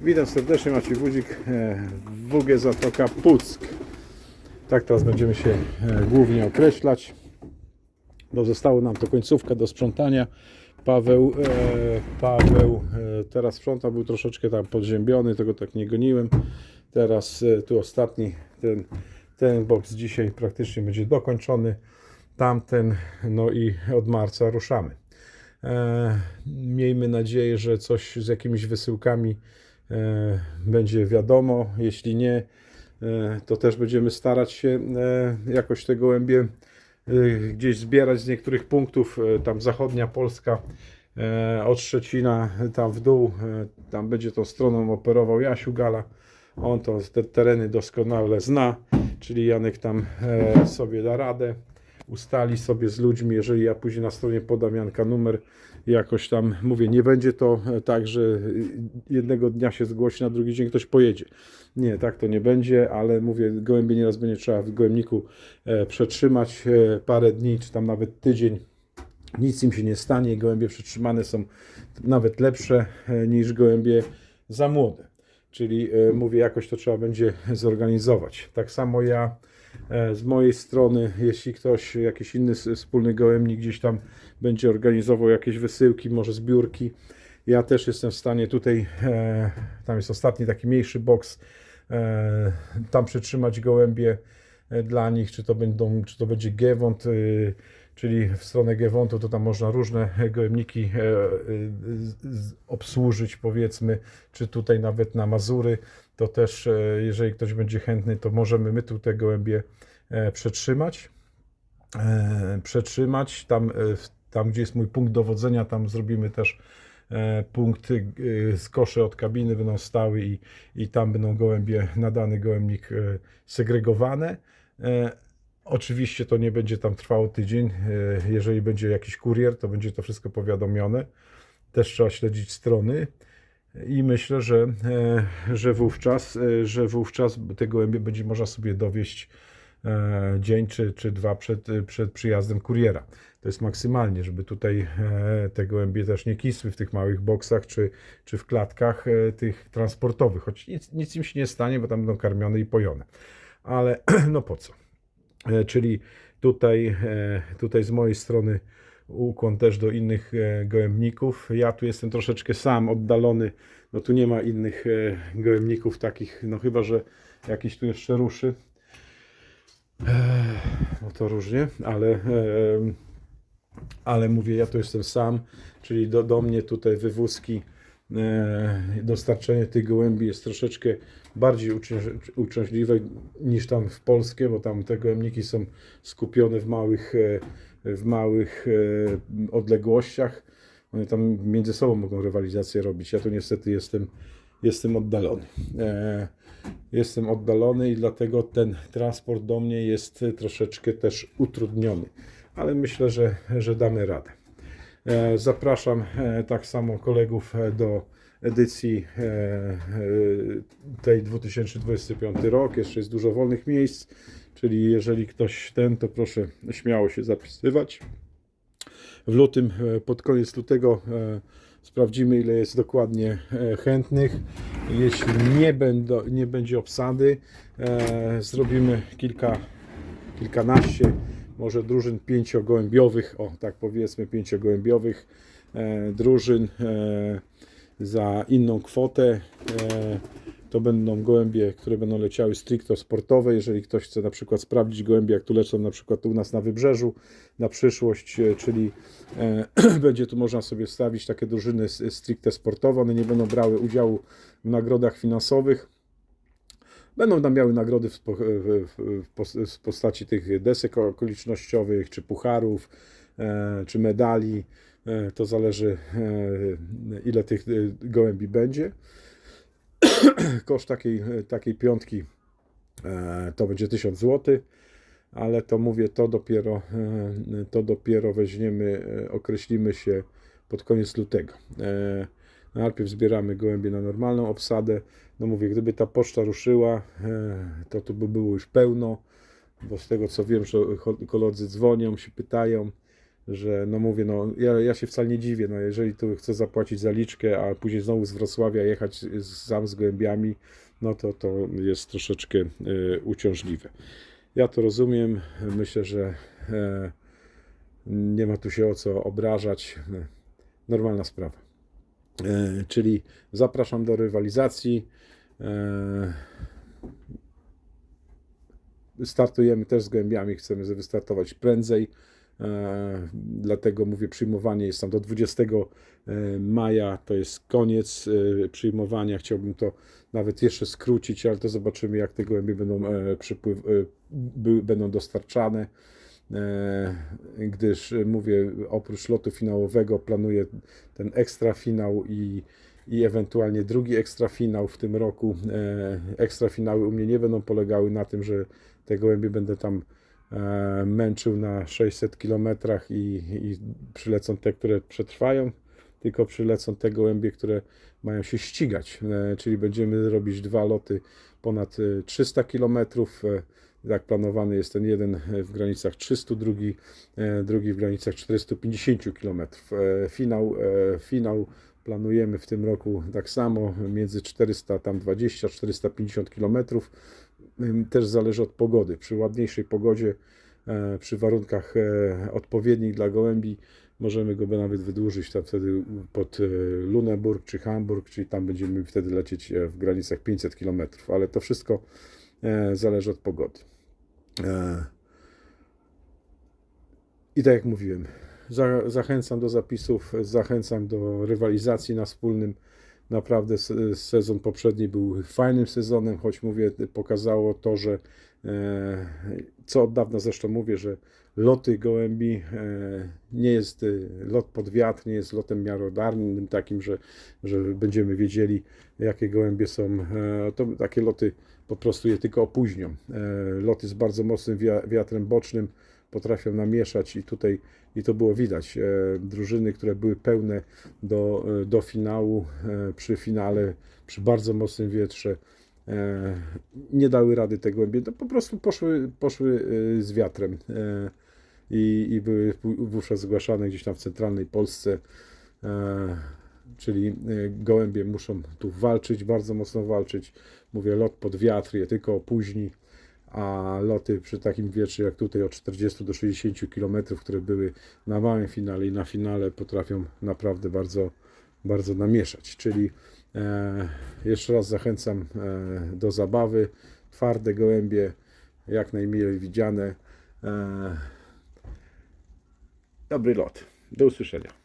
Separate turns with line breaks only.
Witam serdecznie, Maciej Wódzik, e, WG Zatoka Puck. Tak teraz będziemy się e, głównie określać. No, zostało nam to końcówka do sprzątania. Paweł, e, Paweł teraz sprzątał, był troszeczkę tam podziębiony, tego tak nie goniłem. Teraz tu ostatni, ten, ten boks dzisiaj praktycznie będzie dokończony. Tamten, no i od marca ruszamy. Miejmy nadzieję, że coś z jakimiś wysyłkami będzie wiadomo. Jeśli nie, e, to też będziemy starać się e, jakoś te gołębie e, gdzieś zbierać z niektórych punktów. E, tam zachodnia Polska e, od Szczecina tam w dół, e, tam będzie tą stroną operował Jasiu Gala. On to te tereny doskonale zna, czyli Janek tam e, sobie da radę ustali sobie z ludźmi, jeżeli ja później na stronie podam Janka numer, jakoś tam mówię, nie będzie to e, tak, że jednego dnia się zgłosi, na drugi dzień ktoś pojedzie. Nie, tak to nie będzie, ale mówię, gołębie nieraz będzie trzeba w gołębniku e, przetrzymać e, parę dni, czy tam nawet tydzień. Nic im się nie stanie, gołębie przetrzymane są nawet lepsze niż gołębie za młode. Czyli e, mówię, jakoś to trzeba będzie zorganizować. Tak samo ja e, z mojej strony, jeśli ktoś, jakiś inny wspólny gołębnik gdzieś tam będzie organizował jakieś wysyłki, może zbiórki, ja też jestem w stanie tutaj, e, tam jest ostatni taki mniejszy boks, tam przytrzymać gołębie dla nich, czy to, będą, czy to będzie Gewont, y, czyli w stronę Gewontu, to tam można różne gołębniki e, z- obsłużyć, powiedzmy, czy tutaj nawet na Mazury, to też, e, jeżeli ktoś będzie chętny, to możemy my tu te gołębie e, przetrzymać. E, Przetrzymać tam, e, tam, gdzie jest mój punkt dowodzenia, tam zrobimy też e, punkt e, z koszy od kabiny będą stały i, i tam będą gołębie na dany gołębnik e, segregowane. Oczywiście to nie będzie tam trwało tydzień. E, Jeżeli będzie jakiś kurier, to będzie to wszystko powiadomione. Też trzeba śledzić strony. I myślę, że, e, że, wówczas, e, że wówczas te gołębie będzie można sobie dowieść dzień czy, czy dwa przed, przed przyjazdem kuriera. To jest maksymalnie, żeby tutaj te gołębie też nie kisły w tych małych boksach czy, czy w klatkach tych transportowych, choć nic, nic im się nie stanie, bo tam będą karmione i pojone. Ale no po co? E, Czyli tutaj, e, tutaj z mojej strony ukłon też do innych e, gołębników. Ja tu jestem troszeczkę sam oddalony, no tu nie ma innych gołębników takich, no chyba, że jakiś tu jeszcze ruszy. No to różnie, ale, ale mówię, ja tu jestem sam, czyli do, do mnie tutaj wywózki, dostarczenie tych gołębi jest troszeczkę bardziej uciąż- uciążliwe niż tam w Polskę, bo tam te gołębniki są skupione w małych, e, w małych e, odległościach. One tam między sobą mogą rywalizację robić. Ja tu niestety jestem, jestem oddalony. E, Jestem oddalony i dlatego ten transport do mnie jest troszeczkę też utrudniony. Ale myślę, że, że damy radę. E, Zapraszam e, tak samo kolegów e, do edycji tej 2025 rok. Jeszcze jest dużo wolnych miejsc, czyli jeżeli ktoś ten, to proszę śmiało się zapisywać. W lutym, pod koniec lutego sprawdzimy ile jest dokładnie chętnych. Jeśli nie, będą, nie będzie obsady, zrobimy kilka, kilkanaście, może drużyn pięciogołębiowych, o tak powiedzmy pięciogołębiowych e, drużyn e, za inną kwotę. E, to będą gołębie, które będą leciały stricto sportowe. Jeżeli ktoś chce na przykład sprawdzić gołębie, jak tu lecą na przykład u nas na wybrzeżu na przyszłość, e, czyli e, będzie tu można sobie wstawić takie drużyny stricte sportowe. One nie będą brały udziału w nagrodach finansowych. Będą tam miały nagrody w, w, w, w pos- w postaci tych desek okolicznościowych, czy pucharów, e, czy medali. E, to zależy, e, ile tych gołębi będzie. Koszt takiej, takiej piątki to będzie 1000 zł, ale to mówię, to dopiero, to dopiero weźmiemy, określimy się pod koniec lutego. Najpierw zbieramy gołębie na normalną obsadę. No mówię, gdyby ta poczta ruszyła, e, to tu by było już pełno, bo z tego co wiem, że koledzy dzwonią, się pytają, że no mówię, no ja, ja się wcale nie dziwię, no jeżeli tu chcę zapłacić zaliczkę, a później znowu z Wrocławia jechać z- sam z gołębiami, no to to jest troszeczkę e, uciążliwe. Ja to rozumiem, myślę, że e, nie ma tu się o co obrażać. Normalna sprawa. E, czyli zapraszam do rywalizacji. E, startujemy też z gołębiami, chcemy wystartować prędzej. E, dlatego mówię, przyjmowanie jest tam do 20 e, maja, to jest koniec przyjmowania. Chciałbym to nawet jeszcze skrócić, ale to zobaczymy, jak te gołębie będą, będą dostarczane. E, gdyż e, mówię, oprócz lotu finałowego planuję ten ekstra finał i, i ewentualnie drugi ekstra finał w tym roku. E, Ekstra finały u mnie nie będą polegały na tym, że te gołębie będę tam męczył na 600 km i, i przylecą te, które przetrwają, tylko przylecą te gołębie, które mają się ścigać. Czyli będziemy robić dwa loty ponad e, 300 km. Jak planowany jest ten jeden w granicach 300, drugi, e, drugi w granicach 450 km. Finał, e, finał planujemy w tym roku tak samo między 420 450 km. Też zależy od pogody. Przy ładniejszej pogodzie, e, przy warunkach e, odpowiednich dla gołębi, możemy go nawet wydłużyć tam wtedy pod e, Luneburg czy Hamburg, czyli tam będziemy wtedy lecieć e, w granicach 500 km, ale to wszystko e, zależy od pogody. E, I tak jak mówiłem, za, zachęcam do zapisów, zachęcam do rywalizacji na wspólnym. Naprawdę se- sezon poprzedni był fajnym sezonem, choć mówię, pokazało to, że e, co od dawna zresztą mówię, że loty gołębi e, nie jest lot pod wiatr, nie jest lotem miarodajnym takim, że, że będziemy wiedzieli, jakie gołębie są. To takie loty po prostu je tylko opóźnią. E, loty z bardzo mocnym wia- wiatrem bocznym potrafią namieszać i tutaj i to było widać. E, drużyny, które były pełne do, e, do finału, przy finale, przy bardzo mocnym wietrze, nie dały rady te głębie, no po prostu poszły, poszły z wiatrem i, i były wówczas zgłaszane gdzieś tam w centralnej Polsce. Czyli e, gołębie muszą tu walczyć, bardzo mocno walczyć. Mówię, lot pod wiatr je tylko opóźni, a loty przy takim wietrze jak tutaj od 40 do 60 km, które były na małym finale i na finale potrafią naprawdę bardzo, bardzo namieszać. Czyli e, jeszcze raz zachęcam e, do zabawy. Twarde gołębie, jak najmilej widziane. E, dobry lot. Do usłyszenia.